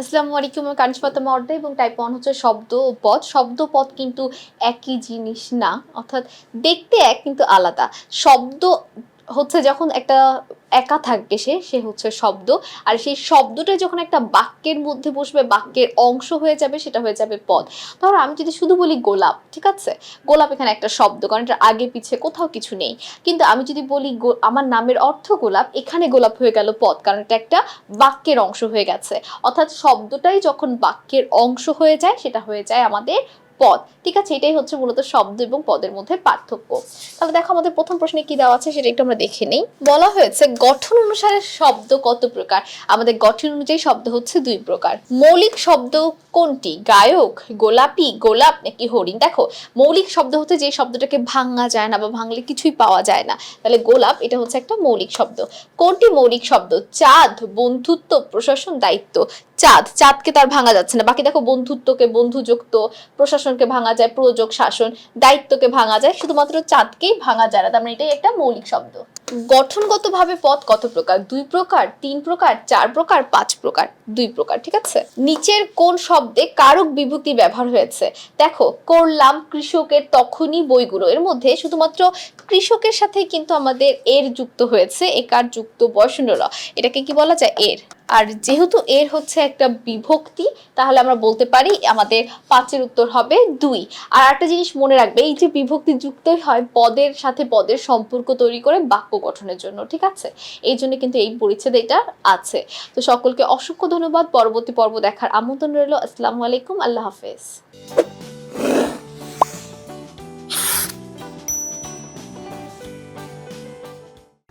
আসসালামু আলাইকুম কানিস কাঞ্চপাতা মর্দে এবং টাইপ ওয়ান হচ্ছে শব্দ ও পদ। শব্দ পদ কিন্তু একই জিনিস না, অর্থাৎ দেখতে এক কিন্তু আলাদা। শব্দ হচ্ছে যখন একটা একা থাকবে সে সে হচ্ছে শব্দ। আর সেই শব্দটা যখন একটা বাক্যের মধ্যে বসবে, বাক্যের অংশ হয়ে যাবে, সেটা হয়ে যাবে পদ। ধরো আমি যদি শুধু বলি গোলাপ, ঠিক আছে? গোলাপ এখানে একটা শব্দ, কারণ এটার আগে, পিছে কোথাও কিছু নেই। কিন্তু আমি যদি বলি আমার নামের অর্থ গোলাপ, এখানে গোলাপ হয়ে গেল পদ, কারণ এটা একটা বাক্যের অংশ হয়ে গেছে। অর্থাৎ শব্দটাই যখন বাক্যের অংশ হয়ে যায়, সেটা হয়ে যায় আমাদের পদ। ঠিক আছে? এটাই হচ্ছে মূলত শব্দ এবং পদের মধ্যে পার্থক্য। তাহলে দেখো আমাদের প্রথম প্রশ্নে কি দেওয়া আছে সেটা একটু আমরা দেখে নেই। বলা হয়েছে, গঠন অনুসারে শব্দ কত প্রকার? আমাদের গঠন অনুযায়ী শব্দ হচ্ছে দুই প্রকার। মৌলিক শব্দ কোনটি? গায়ক? গোলাপি? গোলাপ? নাকি হরিণ? দেখো, মৌলিক শব্দ হচ্ছে যে শব্দটাকে ভাঙা যায় না বা ভাঙলে কিছুই পাওয়া যায় না। তাহলে গোলাপ, এটা হচ্ছে একটা মৌলিক শব্দ। কোনটি মৌলিক শব্দ? চাঁদ, বন্ধুত্ব, প্রশাসন, দায়িত্ব। চাঁদ, চাঁদকে তার ভাঙা যাচ্ছে না। বাকি দেখো, বন্ধুত্বকে বন্ধুযুক্ত, প্রশাসনকে ভাঙা যায়, প্রযোগ, শাসন, দায়িত্বকে ভাঙা যায়, শুধুমাত্র চাঁদকেই ভাঙা যায় না। তার মানে এটাই একটা মৌলিক শব্দ। গঠনগতভাবে পথ কত প্রকার? দুই প্রকার, তিন প্রকার, চার প্রকার, পাঁচ প্রকার? দুই প্রকার, ঠিক আছে? নিচের কোন শব্দে কারক বিভূতি ব্যবহার হয়েছে? দেখো, করলাম কৃষকের তখনই বইগুলো। এর মধ্যে শুধুমাত্র কৃষকের সাথে কিন্তু আমাদের এর যুক্ত হয়েছে একার যুক্ত বয়সনরা এটাকে কি বলা যায়? এর। আর যেহেতু এর হচ্ছে একটা বিভক্তি, তাহলে আমরা বলতে পারি আমাদের পাঁচের উত্তর হবে দুই। আর একটা জিনিস মনে রাখবে, এই যে বিভক্তি যুক্তই হয় পদের সাথে পদের সম্পর্ক তৈরি করে বাক্য গঠনের জন্য, ঠিক আছে? এই জন্য কিন্তু এই পরিচ্ছেদ এটা আছে। তো সকলকে অসংখ্য ধন্যবাদ, পরবর্তী পর্ব দেখার আমন্ত্রণ রইল। আসসালামু আলাইকুম, আল্লাহ হাফেজ।